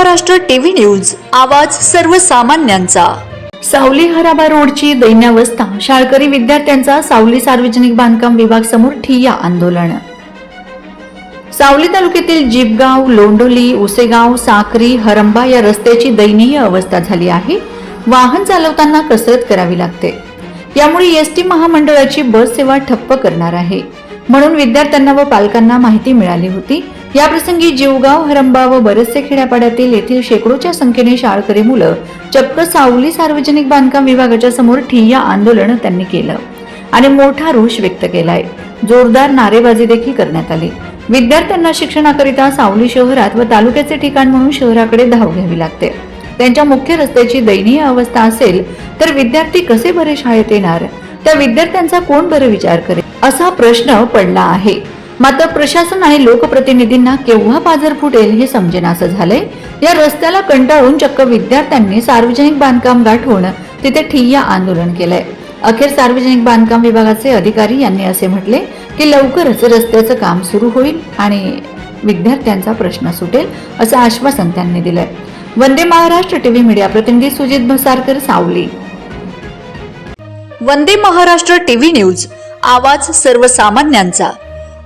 Maharashtra TV news आवाज सर्वसामान्यांचा. सावली हराबा रोडची दैन्यावस्था. शाळकरी विद्यार्थ्यांचा सावली सार्वजनिक बांधकाम विभाग समोर ठिय्या आंदोलन. सावली तालुक्यातील जिपगाव लोंडोली उसेगाव साक्री हरंबा या रस्त्याची दयनीय अवस्था झाली आहे. वाहन चालवताना कसरत करावी लागते. यामुळे एस टी महामंडळाची बस सेवा ठप्प करणार आहे. म्हणून विद्यार्थ्यांना व पालकांना माहिती मिळाली होती. याप्रसंगी जीवगाव हरंबा व बरेचसे खेड्यापाड्यातील येथील शेकडोच्या संख्येने शाळकरी मुलं चक्क सावली सार्वजनिक बांधकाम विभागाच्या समोर ठिय्या आंदोलन त्यांनी केलं आणि मोठा रोष व्यक्त केलाय. जोरदार नारेबाजी देखील करण्यात आली. विद्यार्थ्यांना शिक्षणाकरिता सावली शहरात व तालुक्याचे ठिकाण म्हणून शहराकडे धाव घ्यावी लागते. त्यांच्या मुख्य रस्त्याची दयनीय अवस्था असेल तर विद्यार्थी कसे बरे शाळेत येणार? त्या विद्यार्थ्यांचा कोण बरे विचार करेल? असा प्रश्न पडला आहे. मात्र प्रशासन आणि लोकप्रतिनिधींना केव्हा पाजर फुटेल हे समजेनासं झालंय. या रस्त्याला कंटाळून चक्क विद्यार्थ्यांनी सार्वजनिक बांधकाम गाठून तिथे ठिय्या आंदोलन केलंय. अखेर सार्वजनिक बांधकाम विभागाचे अधिकारी यांनी असे म्हटले की लवकरच रस्त्याचं काम सुरू होईल आणि विद्यार्थ्यांचा प्रश्न सुटेल असं आश्वासन त्यांनी दिलंय. वंदे महाराष्ट्र टीव्ही मीडिया प्रतिनिधी सुजित भसारकर सावली. वंदे महाराष्ट्र टीव्ही न्यूज आवाज सर्वसामान्यांचा.